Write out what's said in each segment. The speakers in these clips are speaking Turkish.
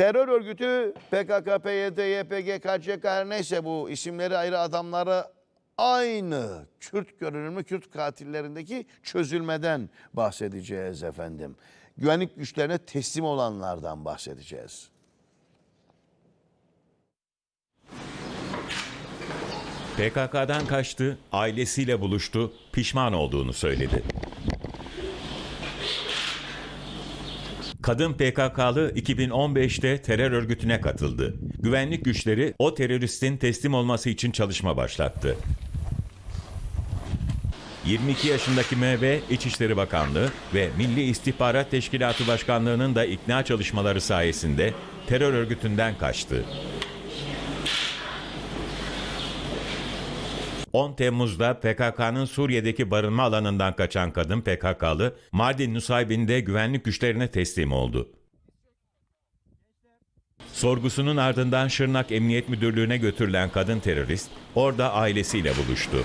Terör örgütü PKK, PYD, YPG, KCK her neyse bu isimleri ayrı adamları aynı Kürt görünümlü Kürt katillerindeki çözülmeden bahsedeceğiz efendim. Güvenlik güçlerine teslim olanlardan bahsedeceğiz. PKK'dan kaçtı, ailesiyle buluştu, pişman olduğunu söyledi. Kadın PKK'lı 2015'te terör örgütüne katıldı. Güvenlik güçleri o teröristin teslim olması için çalışma başlattı. 22 yaşındaki MV İçişleri Bakanlığı ve Milli İstihbarat Teşkilatı Başkanlığı'nın da ikna çalışmaları sayesinde terör örgütünden kaçtı. 10 Temmuz'da PKK'nın Suriye'deki barınma alanından kaçan kadın PKK'lı Mardin Nusaybin'de güvenlik güçlerine teslim oldu. Sorgusunun ardından Şırnak Emniyet Müdürlüğü'ne götürülen kadın terörist orada ailesiyle buluştu.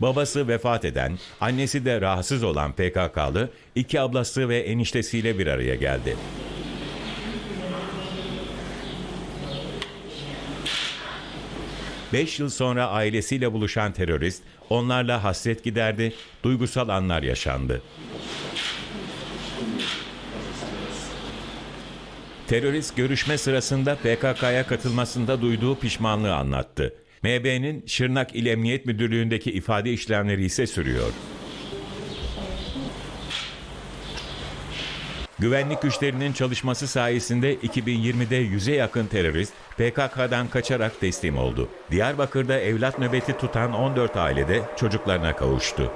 Babası vefat eden, annesi de rahatsız olan PKK'lı iki ablası ve eniştesiyle bir araya geldi. Beş yıl sonra ailesiyle buluşan terörist onlarla hasret giderdi, duygusal anlar yaşandı. Terörist görüşme sırasında PKK'ya katılmasında duyduğu pişmanlığı anlattı. MB'nin Şırnak İl Emniyet Müdürlüğü'ndeki ifade işlemleri ise sürüyor. Güvenlik güçlerinin çalışması sayesinde 2020'de yüze yakın terörist PKK'dan kaçarak teslim oldu. Diyarbakır'da evlat nöbeti tutan 14 ailede çocuklarına kavuştu.